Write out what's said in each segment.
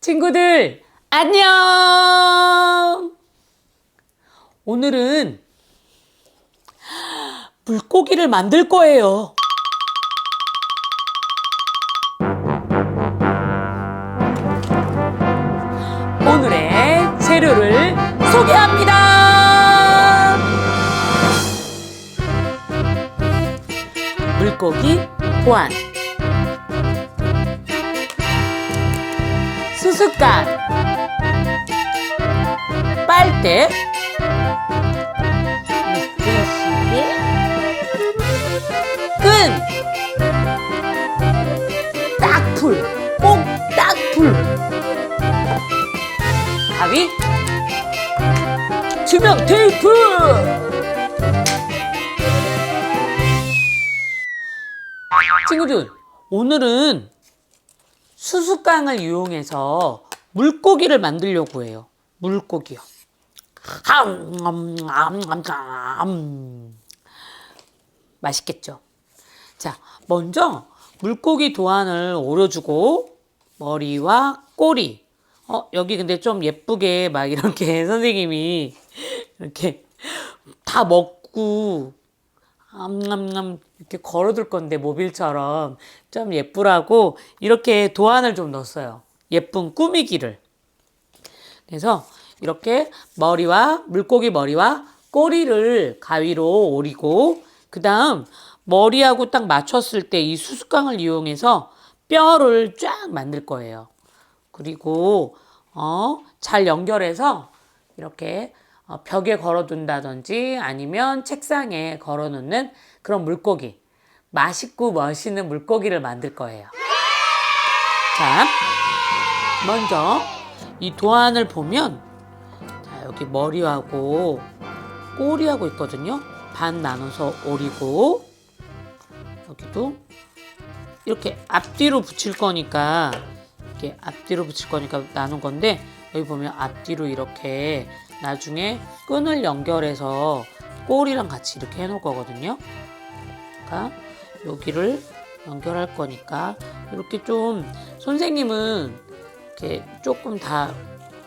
친구들, 안녕! 오늘은 물고기를 만들 거예요. 오늘의 재료를 소개합니다. 물고기 보안. 수수깡 빨대. 끈. 딱풀. 꼭 딱풀. 가위. 투명 테이프. 친구들 오늘은 수수깡을 이용해서 물고기를 만들려고 해요. 물고기요. 음, 음, 음. 맛있겠죠? 자, 먼저 물고기 도안을 오려주고 머리와 꼬리. 어, 여기 근데 좀 예쁘게 막 이렇게 선생님이 이렇게 다 먹고 암암암 이렇게 걸어둘 건데 모빌처럼 좀 예쁘라고 이렇게 도안을 좀 넣었어요. 예쁜 꾸미기를. 그래서 이렇게 머리와 물고기 머리와 꼬리를 가위로 오리고 그 다음 머리하고 딱 맞췄을 때 이 수수깡을 이용해서 뼈를 쫙 만들 거예요. 그리고 어, 잘 연결해서 이렇게 어, 벽에 걸어둔다든지 아니면 책상에 걸어놓는 그런 물고기. 맛있고 멋있는 물고기를 만들 거예요. 자, 먼저 이 도안을 보면 자, 여기 머리하고 꼬리하고 있거든요. 반 나눠서 오리고 여기도 이렇게 앞뒤로 붙일 거니까 이렇게 앞뒤로 붙일 거니까 나눈 건데 여기 보면 앞뒤로 이렇게 나중에 끈을 연결해서 꼬리랑 같이 이렇게 해 놓을 거거든요. 그러니까 여기를 연결할 거니까 이렇게 좀 선생님은 이렇게 조금 다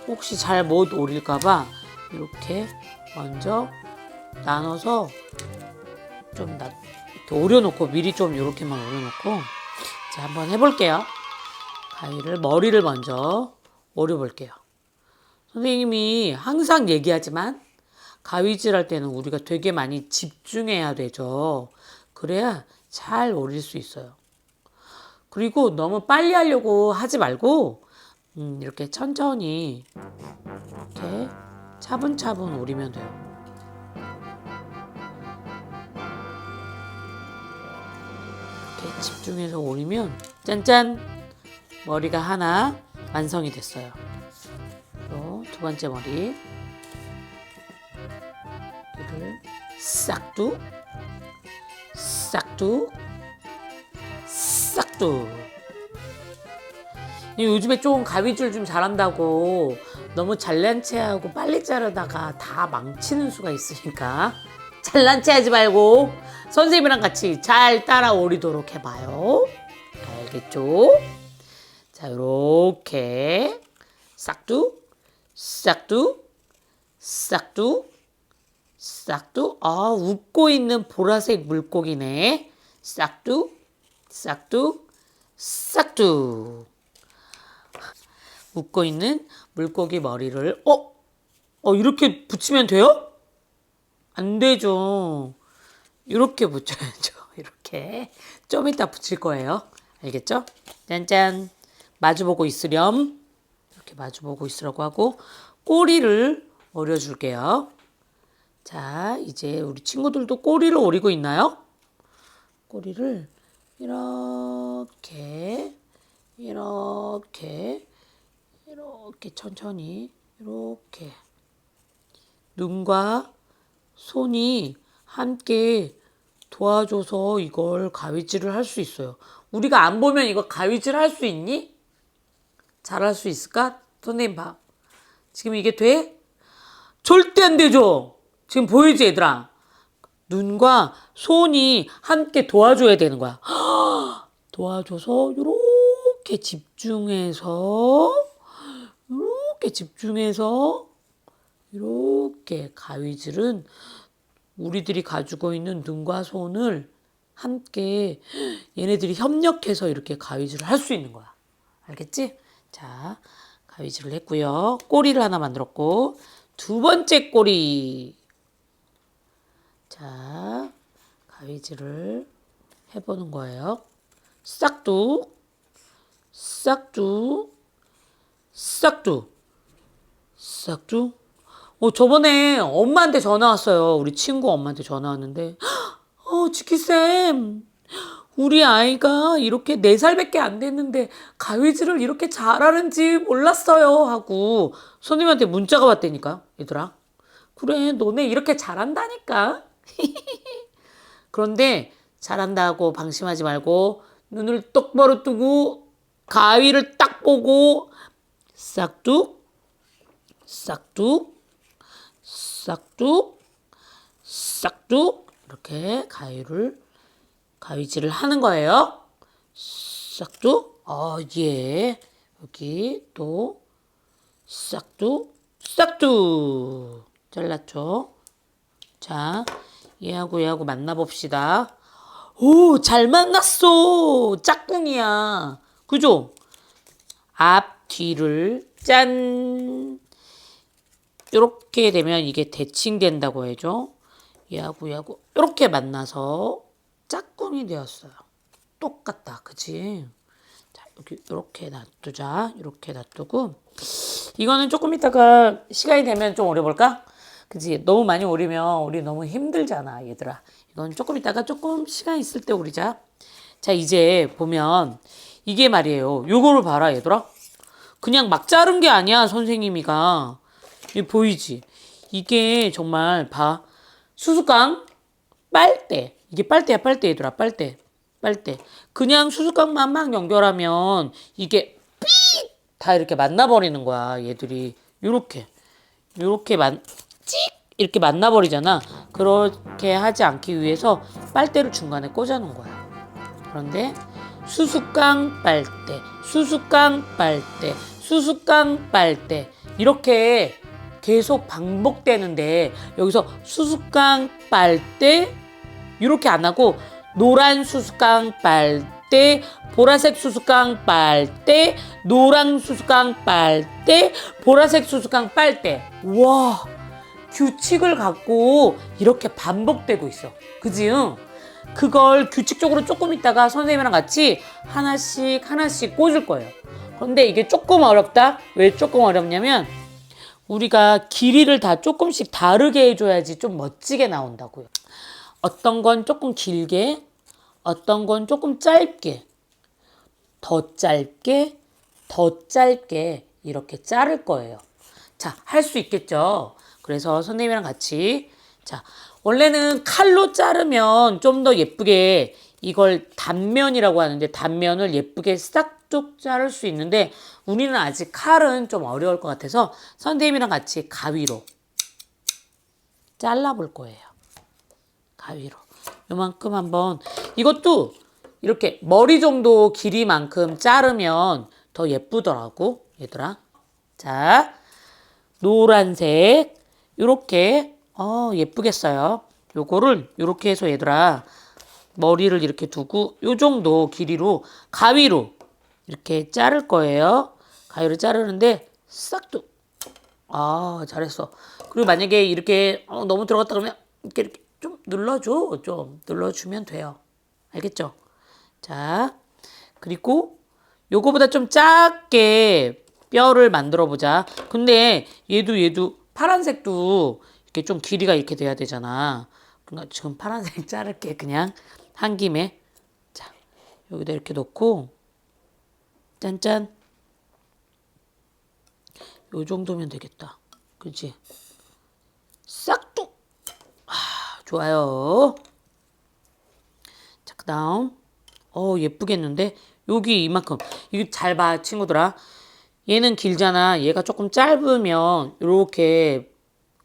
혹시 잘 못 오릴까봐 이렇게 먼저 나눠서 좀 나, 이렇게 오려놓고 미리 좀 이렇게만 오려놓고 자 한번 해볼게요. 가위를 머리를 먼저 오려볼게요. 선생님이 항상 얘기하지만 가위질 할 때는 우리가 되게 많이 집중해야 되죠. 그래야 잘 오릴 수 있어요. 그리고 너무 빨리 하려고 하지 말고 음, 이렇게 천천히 이렇게 차분차분 오리면 돼요. 이렇게 집중해서 오리면 짠짠 머리가 하나 완성이 됐어요. 번째 머리. 이를 싹둑 싹둑 싹둑 이 요즘에 좀 가위줄 좀 잘한다고 너무 잘난 체하고 빨리 자르다가 다 망치는 수가 있으니까 잘난 체하지 말고 선생님이랑 같이 잘 따라오리도록 해봐요. 알겠죠? 자 요렇게 싹둑 싹둑 싹둑 싹둑. 아 웃고 있는 보라색 물고기네. 싹둑 싹둑 싹둑. 웃고 있는 물고기 머리를 어? 어 이렇게 붙이면 돼요? 안 되죠. 이렇게 붙여야죠. 이렇게. 좀 이따 붙일 거예요. 알겠죠? 짠짠. 마주보고 있으렴 이렇게 마주보고 있으라고 하고 꼬리를 오려줄게요 자, 이제 우리 친구들도 꼬리를 오리고 있나요? 꼬리를 이렇게, 이렇게, 이렇게 천천히, 이렇게. 눈과 손이 함께 도와줘서 이걸 가위질을 할 수 있어요. 우리가 안 보면 이거 가위질 할 수 있니? 잘할 수 있을까? 선생님 봐. 지금 이게 돼? 절대 안 되죠? 지금 보이지 얘들아? 눈과 손이 함께 도와줘야 되는 거야. 도와줘서 이렇게 집중해서 이렇게 집중해서 이렇게 가위질은 우리들이 가지고 있는 눈과 손을 함께 얘네들이 협력해서 이렇게 가위질을 할 수 있는 거야. 알겠지? 자, 가위질을 했고요. 꼬리를 하나 만들었고 두 번째 꼬리. 자, 가위질을 해보는 거예요. 싹둑, 싹둑, 싹둑, 싹둑. 어, 저번에 엄마한테 전화 왔어요. 우리 친구 엄마한테 전화 왔는데, 어, 지키쌤. 우리 아이가 이렇게 네살밖에안 됐는데 가위질을 이렇게 잘하는지 몰랐어요. 하고 선생님한테 문자가 왔다니까, 얘들아. 그래, 너네 이렇게 잘한다니까. 그런데 잘한다고 방심하지 말고 눈을 똑바로 뜨고 가위를 딱 보고 싹둑, 싹둑, 싹둑, 싹둑 이렇게 가위를 가위질을 하는 거예요. 싹둑, 어, 예. 여기 또 싹둑, 싹둑 잘랐죠. 자, 얘하고 얘하고 만나봅시다. 오, 잘 만났어. 짝꿍이야. 그죠? 앞, 뒤를 짠. 이렇게 되면 이게 대칭된다고 해죠. 얘하고 얘하고 이렇게 만나서 짝꿍이 되었어요. 똑같다. 그치? 자, 여기 이렇게 놔두자. 이렇게 놔두고 이거는 조금 있다가 시간이 되면 좀 오래 볼까? 그지? 너무 많이 오리면 우리 너무 힘들잖아, 얘들아. 이건 조금 있다가 조금 시간 있을 때 오리자. 자, 이제 보면 이게 말이에요. 요거를 봐라, 얘들아. 그냥 막 자른 게 아니야, 선생님이가. 이 보이지? 이게 정말 봐. 수수깡, 빨대. 이게 빨대야, 빨대, 얘들아, 빨대. 빨대. 그냥 수수깡만 막 연결하면 이게 삑! 다 이렇게 만나버리는 거야, 얘들이. 요렇게. 요렇게 만, 찍! 이렇게 만나버리잖아. 그렇게 하지 않기 위해서 빨대를 중간에 꽂아놓은 거야. 그런데 수수깡 빨대, 수수깡 빨대, 수수깡 빨대 이렇게 계속 반복되는데 여기서 수수깡 빨대 이렇게 안 하고 노란 수수깡 빨대, 보라색 수수깡 빨대, 노란 수수깡 빨대, 보라색 수수깡 빨대. 와, 규칙을 갖고 이렇게 반복되고 있어. 그지? 응? 그걸 규칙적으로 조금 있다가 선생님이랑 같이 하나씩 하나씩 꽂을 거예요. 그런데 이게 조금 어렵다? 왜 조금 어렵냐면 우리가 길이를 다 조금씩 다르게 해줘야지 좀 멋지게 나온다고요. 어떤 건 조금 길게, 어떤 건 조금 짧게, 더 짧게, 더 짧게 이렇게 자를 거예요. 자, 할 수 있겠죠? 그래서 선생님이랑 같이 자, 원래는 칼로 자르면 좀 더 예쁘게 이걸 단면이라고 하는데 단면을 예쁘게 싹둑 자를 수 있는데 우리는 아직 칼은 좀 어려울 것 같아서 선생님이랑 같이 가위로 잘라 볼 거예요. 가위로. 요만큼 한번 이것도 이렇게 머리 정도 길이만큼 자르면 더 예쁘더라고 얘들아. 자, 노란색 요렇게 어 예쁘겠어요. 요거를 요렇게 해서 얘들아 머리를 이렇게 두고 요 정도 길이로 가위로 이렇게 자를 거예요. 가위로 자르는데 싹둑 아 잘했어. 그리고 만약에 이렇게 어, 너무 들어갔다 그러면 이렇게 이렇게 좀 눌러줘 좀 눌러주면 돼요. 알겠죠? 자 그리고 요거보다 좀 작게 뼈를 만들어 보자. 근데 얘도 얘도 파란색도 이렇게 좀 길이가 이렇게 돼야 되잖아. 그러니까 지금 파란색 자를게 그냥 한 김에 자 여기다 이렇게 놓고 짠짠 요 정도면 되겠다. 그렇지? 싹둑 아 좋아요. 자 그 다음 어 예쁘겠는데 여기 이만큼 이거 잘 봐 친구들아. 얘는 길잖아. 얘가 조금 짧으면 이렇게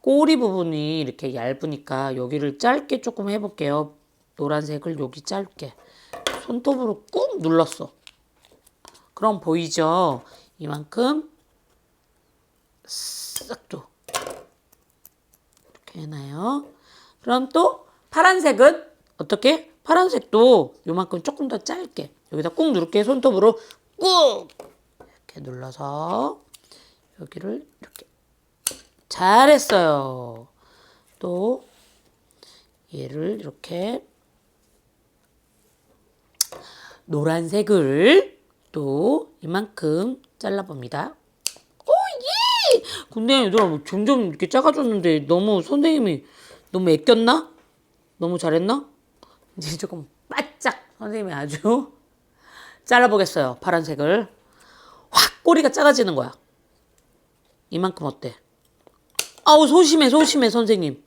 꼬리 부분이 이렇게 얇으니까 여기를 짧게 조금 해볼게요. 노란색을 여기 짧게 손톱으로 꾹 눌렀어. 그럼 보이죠? 이만큼 싹도 이렇게 해놔요. 그럼 또 파란색은 어떻게? 파란색도 요만큼 조금 더 짧게 여기다 꾹 누를게 손톱으로 꾹 이렇게 눌러서 여기를 이렇게 잘했어요. 또 얘를 이렇게 노란색을 또 이만큼 잘라봅니다. 오, 예! 근데 얘들아, 뭐 점점 이렇게 작아졌는데 너무 선생님이 너무 애꼈나? 너무 잘했나? 이제 조금 바짝 선생님이 아주 잘라보겠어요. 파란색을. 확 꼬리가 작아지는 거야. 이만큼 어때? 아우, 소심해, 소심해, 선생님.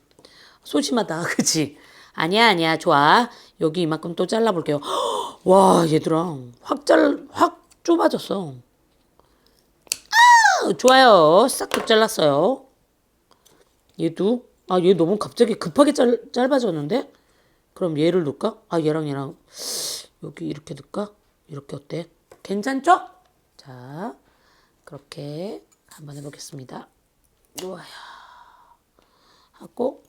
소심하다, 그치? 아니야, 아니야, 좋아. 여기 이만큼 또 잘라볼게요. 헉, 와, 얘들아. 확 잘, 확 좁아졌어. 아, 좋아요. 싹둑 잘랐어요. 얘도, 아, 얘 너무 갑자기 급하게 짧, 짧아졌는데? 그럼 얘를 넣을까? 아, 얘랑 얘랑 여기 이렇게 넣을까? 이렇게 어때? 괜찮죠? 자, 그렇게 한번 해보겠습니다. 좋아요. 하고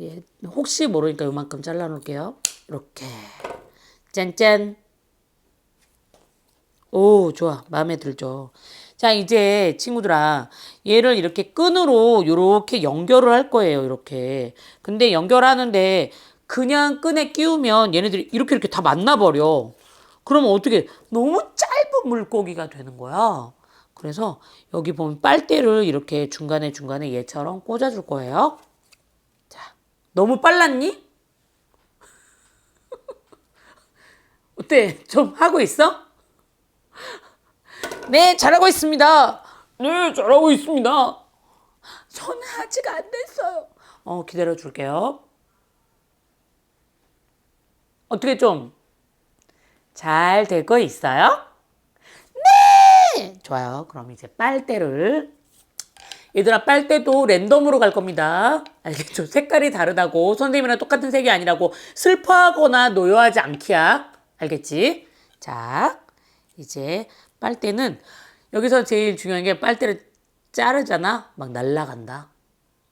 예, 혹시 모르니까 요만큼 잘라 놓을게요. 이렇게 짠짠. 오, 좋아. 마음에 들죠. 자, 이제 친구들아, 얘를 이렇게 끈으로 이렇게 연결을 할 거예요. 이렇게. 근데 연결하는데 그냥 끈에 끼우면 얘네들이 이렇게 이렇게 다 만나버려. 그러면 어떻게 너무 짧은 물고기가 되는 거야. 그래서 여기 보면 빨대를 이렇게 중간에 중간에 얘처럼 꽂아줄 거예요. 자, 너무 빨랐니? 어때? 좀 하고 있어? 네, 잘하고 있습니다. 네, 잘하고 있습니다. 저는 아직 안 됐어요. 어, 기다려 줄게요. 어떻게 좀잘될거 있어요? 네! 좋아요. 그럼 이제 빨대를 얘들아 빨대도 랜덤으로 갈 겁니다. 알겠죠? 색깔이 다르다고 선생님이랑 똑같은 색이 아니라고 슬퍼하거나 노여하지 않기야. 알겠지? 자, 이제 빨대는 여기서 제일 중요한 게 빨대를 자르잖아. 막 날라간다.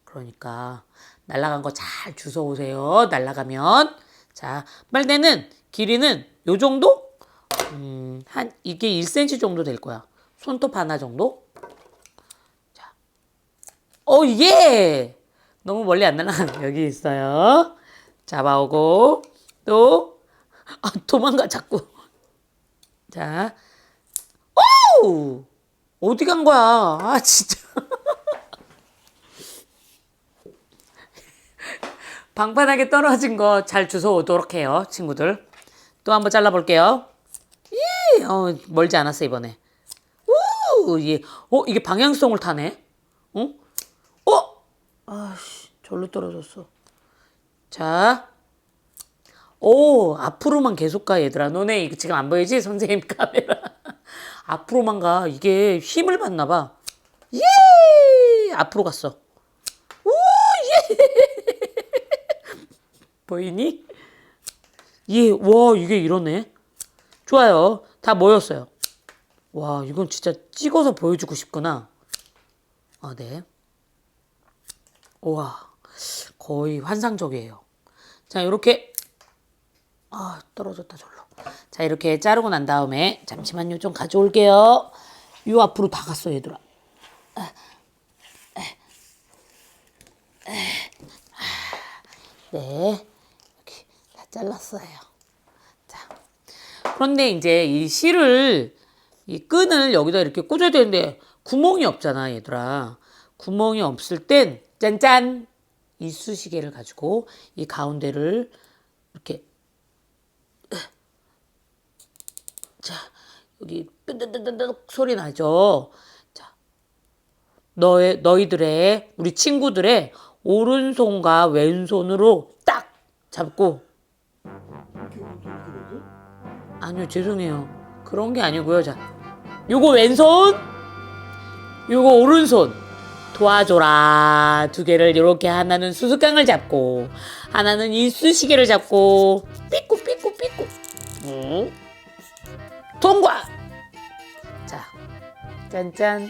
그러니까 날라간 거 잘 주워 오세요. 날라가면 자 빨대는 길이는 요 정도? 음, 한 이게 1cm 정도 될 거야. 손톱 하나 정도? 자, 어 예! 너무 멀리 안 날아. 여기 있어요. 잡아오고 또 아, 도망가 자꾸. 자, 오! 어디 간 거야? 아 진짜. 방판하게 떨어진 거 잘 주워 오도록 해요, 친구들. 또 한번 잘라볼게요. 예, 어, 멀지 않았어, 이번에. 오, 예. 어, 이게 방향성을 타네? 어? 어? 아씨, 절로 떨어졌어. 자. 오, 앞으로만 계속 가, 얘들아. 너네 이거 지금 안 보이지? 선생님 카메라. 앞으로만 가. 이게 힘을 받나 봐. 예! 앞으로 갔어. 오, 예! 보이니? 예, 와, 이게 이러네. 좋아요. 다 모였어요. 와, 이건 진짜 찍어서 보여주고 싶구나. 아, 네. 우와, 거의 환상적이에요. 자, 이렇게. 아, 떨어졌다, 절로. 자, 이렇게 자르고 난 다음에, 잠시만요. 좀 가져올게요. 요 앞으로 다 갔어, 얘들아. 네. 이렇게 다 잘랐어요. 자. 그런데 이제 이 실을, 이 끈을 여기다 이렇게 꽂아야 되는데 구멍이 없잖아, 얘들아. 구멍이 없을 땐 짠짠! 이쑤시개를 가지고 이 가운데를 이렇게 자, 여기 뾰드드드득 소리 나죠? 자, 너의, 너희들의, 우리 친구들의 오른손과 왼손으로 딱 잡고 아니요, 죄송해요. 그런 게 아니고요. 자, 요거 왼손, 요거 오른손 도와줘라. 두 개를 이렇게 하나는 수수깡을 잡고 하나는 이쑤시개를 잡고 삐꾸 삐꾸 삐꾸. 응? 통과. 자, 짠짠.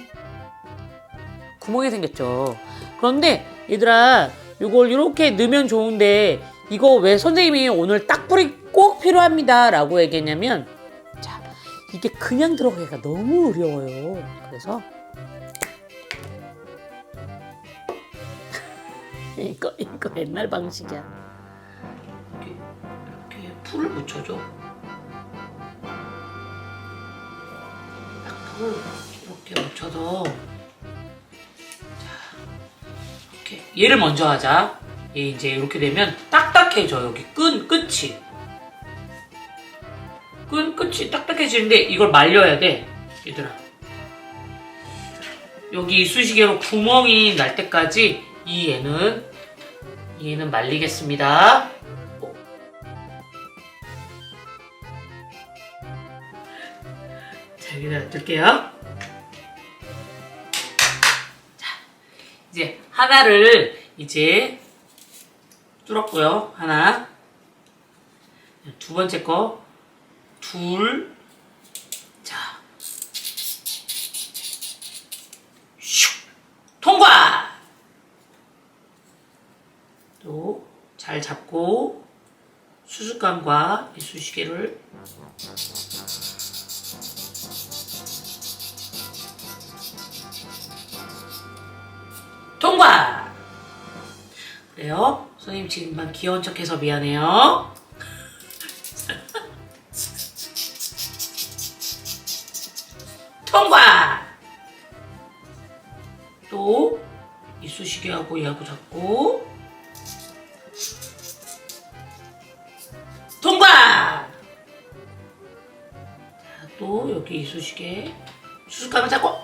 구멍이 생겼죠. 그런데 얘들아, 이걸 이렇게 넣으면 좋은데 이거 왜 선생님이 오늘 딱불이 꼭 필요합니다 라고 얘기했냐면 자, 이게 그냥 들어가기가 너무 어려워요. 그래서 이거 이거 옛날 방식이야. 이렇게, 이렇게 풀을 붙여줘. 이렇게 붙여서 자 이렇게 얘를 먼저 하자. 얘 이제 이렇게 되면 딱딱해져 여기 끈 끝이. 끈 끝이 딱딱해지는데 이걸 말려야 돼 얘들아. 여기 이쑤시개로 구멍이 날 때까지 이 얘는 이 얘는 말리겠습니다. 자 여기다 놔둘게요. 자 이제 하나를 이제 뚫었고요. 하나 두 번째 거 둘. 자 슉 통과. 또 잘 잡고 수수감과 이쑤시개를 통과! 그래요? 선생님 지금만 귀여운 척해서 미안해요. 통과! 또 이쑤시개하고 얘하고 잡고 통과! 자, 또 여기 이쑤시개 수수감을 잡고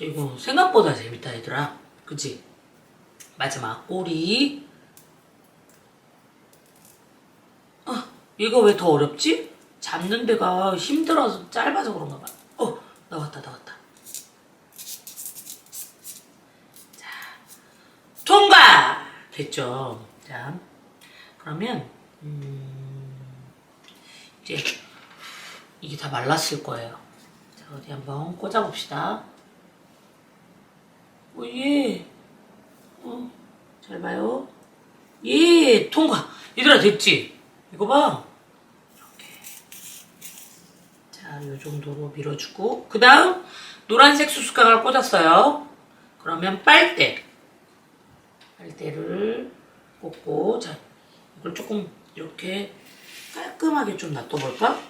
이거 생각보다 재밌다, 얘들아. 그치? 마지막 꼬리. 아, 이거 왜 더 어렵지? 잡는 데가 힘들어서 짧아서 그런가 봐. 어, 나왔다, 나왔다. 통과! 됐죠. 자, 그러면, 음, 이제, 이게 다 말랐을 거예요. 자, 어디 한번 꽂아봅시다. 오, 예. 어, 잘 봐요. 예, 통과! 얘들아, 됐지? 이거 봐. 이렇게. 자, 요 정도로 밀어주고. 그 다음, 노란색 수수깡을 꽂았어요. 그러면 빨대. 빨대를 꽂고 자 이걸 조금 이렇게 깔끔하게 좀 놔둬볼까?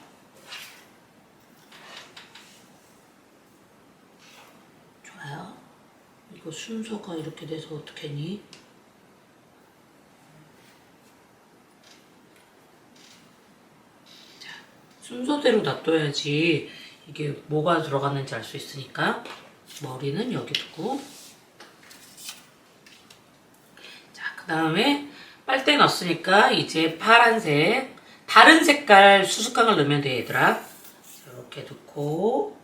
좋아요. 이거 순서가 이렇게 돼서 어떡하니? 자, 순서대로 놔둬야지 이게 뭐가 들어갔는지 알 수 있으니까 머리는 여기 두고. 그 다음에 빨대 넣었으니까 이제 파란색 다른 색깔 수수깡을 넣으면 돼 얘들아. 이렇게 넣고.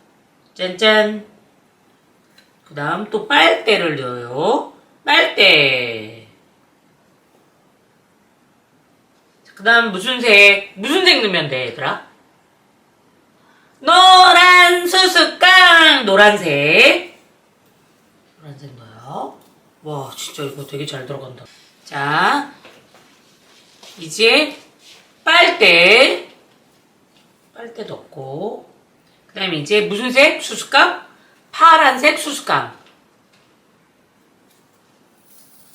짠짠 그 다음 또 빨대를 넣어요. 빨대. 그 다음 무슨 색? 무슨 색 넣으면 돼 얘들아? 노란 수수깡! 노란색. 노란색 넣어요. 와 진짜 이거 되게 잘 들어간다. 자, 이제 빨대, 빨대 넣고, 그 다음에 이제 무슨 색? 수수깡? 파란색 수수깡.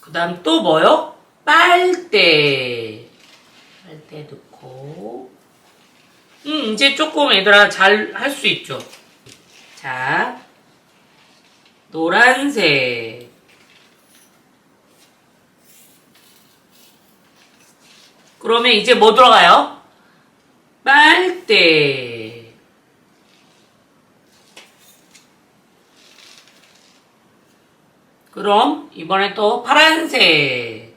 그 다음 또 뭐요? 빨대. 빨대 넣고, 음, 이제 조금 얘들아 잘 할 수 있죠. 자, 노란색. 그러면 이제 뭐 들어가요? 빨대. 그럼 이번에 또 파란색.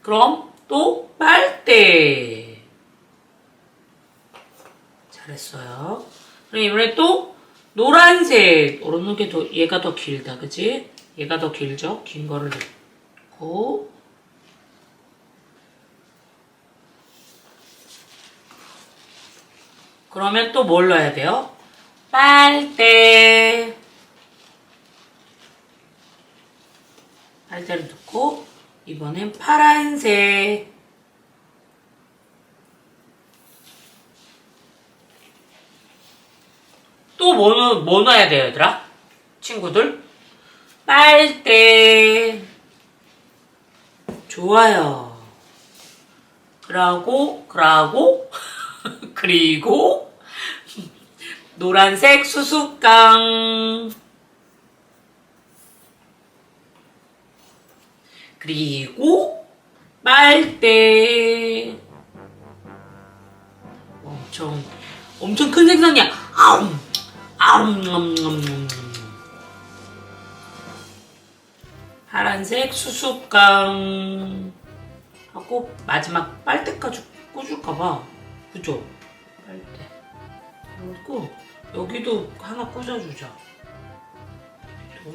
그럼 또 빨대. 잘했어요. 그럼 이번에 또 노란색. 게 더, 얘가 더 길다, 그지? 얘가 더 길죠? 긴 거를 넣고. 그러면 또 뭘 넣어야 돼요? 빨대. 빨대를 넣고, 이번엔 파란색. 또 뭐, 넣- 뭐 넣어야 돼요, 얘들아? 친구들? 빨대. 좋아요. 그러고, 그러고, 그리고, 노란색 수수깡. 그리고, 빨대. 엄청, 엄청 큰 생선이야. 아웅, 아웅, 음, 음, 음. 파란색 수수깡. 하고, 마지막 빨대까지 꽂을까봐. 그죠? 그리고, 여기도 하나 꽂아주자. 또.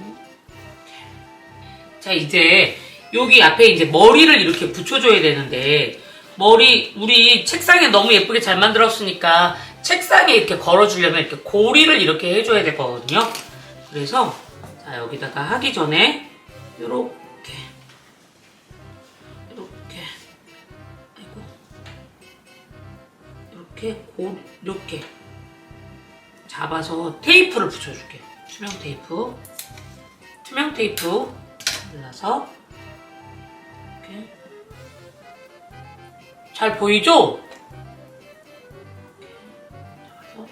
자, 이제, 여기 앞에 이제 머리를 이렇게 붙여줘야 되는데, 머리, 우리 책상에 너무 예쁘게 잘 만들었으니까, 책상에 이렇게 걸어주려면 이렇게 고리를 이렇게 해줘야 되거든요. 그래서, 자, 여기다가 하기 전에, 요렇게, 이렇게, 아이고, 이렇게, 고, 이렇게, 잡아서 테이프를 붙여줄게요. 투명 테이프. 투명 테이프 발라서 이렇게 잘 보이죠? 잡아서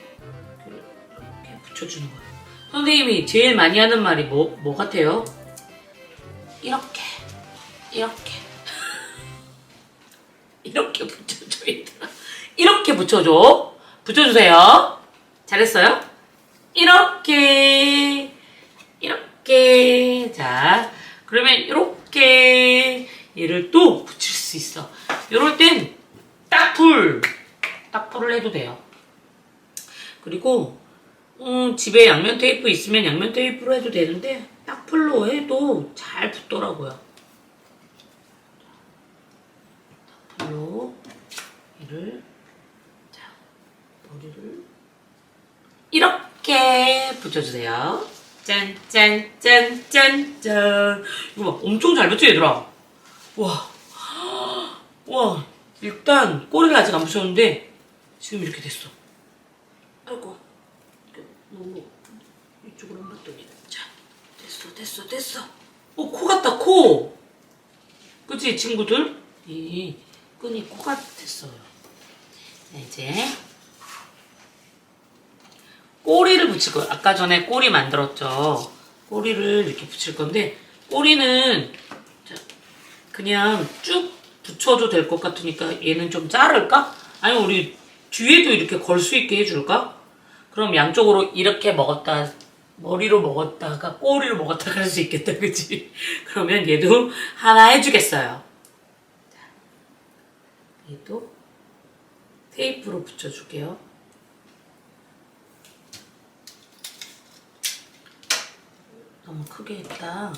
이렇게 붙여주는 거예요. 선생님이 제일 많이 하는 말이 뭐, 뭐 같아요? 이렇게, 이렇게, 이렇게 붙여줘, 얘들아. 이렇게 붙여줘. 붙여주세요. 잘했어요? 이렇게, 이렇게. 자, 그러면 이렇게 얘를 또 붙일 수 있어. 이럴 땐 딱풀, 딱풀을 해도 돼요. 그리고 음, 집에 양면 테이프 있으면 양면 테이프로 해도 되는데 딱풀로 해도 잘 붙더라고요. 딱풀로 얘를 자 머리를 이렇게 붙여주세요. 짠, 짠, 짠, 짠, 짠. 이거 봐. 엄청 잘 붙여, 얘들아. 와. 와. 일단, 꼬리를 아직 안 붙였는데, 지금 이렇게 됐어. 아이고. 너무, 이쪽으로 한 봤더니. 자. 됐어, 됐어, 됐어. 어, 코 같다, 코. 그치, 친구들? 이 끈이 코가 됐어요. 자, 이제. 꼬리를 붙일 거예요. 아까 전에 꼬리 만들었죠. 꼬리를 이렇게 붙일 건데 꼬리는 자, 그냥 쭉 붙여도 될 것 같으니까 얘는 좀 자를까? 아니면 우리 뒤에도 이렇게 걸 수 있게 해줄까? 그럼 양쪽으로 이렇게 먹었다 머리로 먹었다가 꼬리로 먹었다가 할 수 있겠다 그치? 그러면 얘도 하나 해주겠어요. 자, 얘도 테이프로 붙여줄게요. 너무 크게 했다.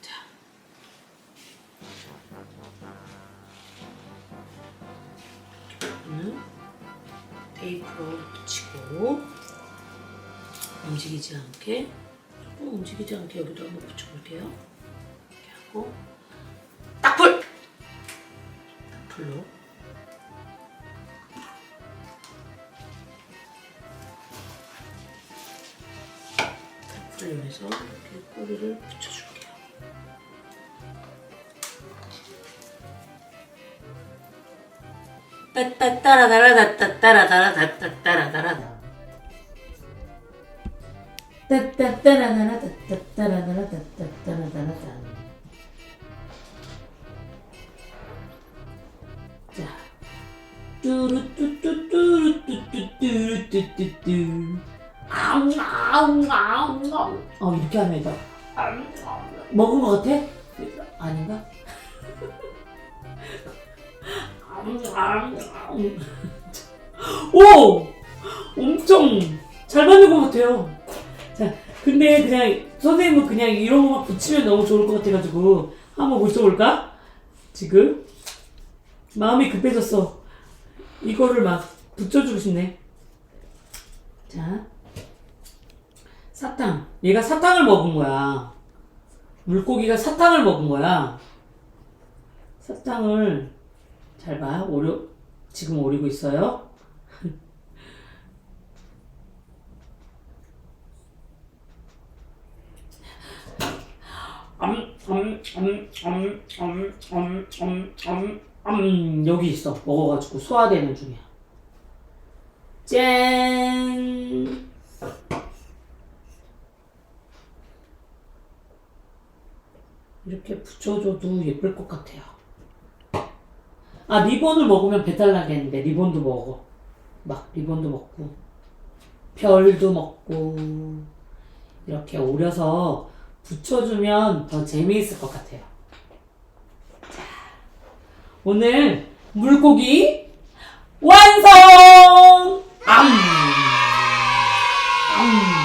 자. 음, 테이프로 붙이고 움직이지 않게 조금 움직이지 않게 여기도 한번 붙여볼게요. 이렇게 하고 아닌가? 오! 엄청 잘 만든 것 같아요. 자, 근데 그냥 선생님은 그냥 이런 거만 붙이면 너무 좋을 것 같아가지고 한번 붙여볼까? 지금 마음이 급해졌어. 이거를 막 붙여주고 싶네. 자, 사탕. 얘가 사탕을 먹은 거야. 물고기가 사탕을 먹은 거야. 사탕을 잘 봐. 오려 지금 오리고 있어요. 음, 음, 음, 음, 음, 음, 음, 음, 음, 여기 있어. 먹어가지고 소화되는 중이야. 짠! 이렇게 붙여줘도 예쁠 것 같아요. 아, 리본을 먹으면 배탈 나겠는데, 리본도 먹어. 막, 리본도 먹고, 별도 먹고, 이렇게 오려서 붙여주면 더 재미있을 것 같아요. 자, 오늘 물고기 완성! 암! 암!